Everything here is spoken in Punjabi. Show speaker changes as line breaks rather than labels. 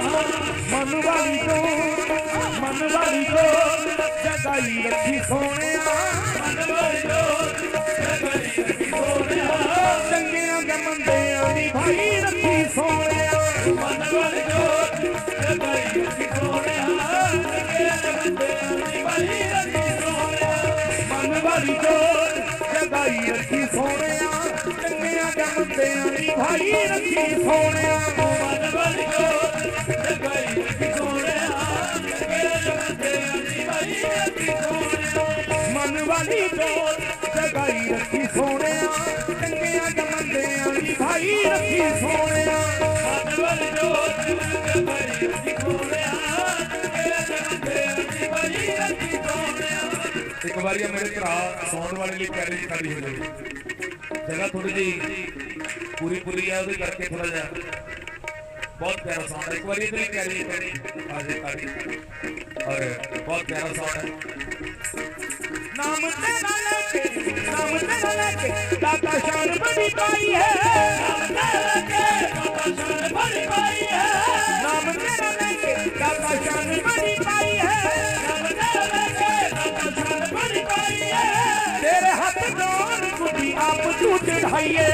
मनवारी जो मनवारी जो जगाई
रखी सोने मनवारी जो जगाई रखी
सोने चंगिया गमंदे आनी भाई रखी सोने
मनवारी ਵਾਲੀ
ਤੋਂ ਜਗਾਈ ਰੱਖੀ ਸੋਹਣਿਆ, ਚੰਗਿਆਂ ਦੇ ਮੰਦਿਆਂ ਦੀ ਭਾਈ ਰੱਖੀ ਸੋਹਣਿਆ।
ਮਨ ਵਾਲੀ ਜੋਤ ਜਗਾਈ ਰੱਖੀ ਸੋਹਣਿਆ ਤੇਰੇ ਬੰਦੇ ਦੀ ਬਲੀ ਰੱਖੀ ਸੋਹਣਿਆ।
ਮਨ ਵਾਲੀ ਤੋਂ ਜਗਾਈ ਰੱਖੀ ਸੋਹਣਿਆ, ਚੰਗਿਆਂ ਦੇ ਮੰਦਿਆਂ ਦੀ ਭਾਈ ਰੱਖੀ ਸੋਹਣਿਆ।
ਮਨ ਵਾਲੀ ਜੋਤ
ਇੱਕ ਵਾਰੀ ਮੇਰੇ ਭਰਾ ਸੌਣ ਵਾਲੇ ਲਈ ਪੈਰੇ ਚ ਖੜੀ ਹੋ ਜਾਵੇ ਜਗ੍ਹਾ ਥੋੜੀ ਜੀ ਪੂਰੀ ਪੂਰੀ ਆ, ਉਹਦੇ ਕਰਕੇ ਥੋੜਾ ਜਿਹਾ ਬਹੁਤ ਪਿਆਰਾ ਸਾਊਂਡ ਇੱਕ ਵਾਰੀ ਇਹਦੇ ਲਈ ਪਿਆਰੀ ਪੈਰੀ ਆ ਜੇ ਤਾੜੀ ਔਰ ਬਹੁਤ ਪਿਆਰਾ ਸਾਊਂਡ
ਨਾਮ ਤੇਰਾ ਲੈ ਕੇ, ਨਾਮ ਤੇਰਾ ਲੈ ਕੇ, ਦਾਤਾ ਸ਼ਾਨ ਬੜੀ ਪਾਈ ਹੈ। आप झूठ ढाइए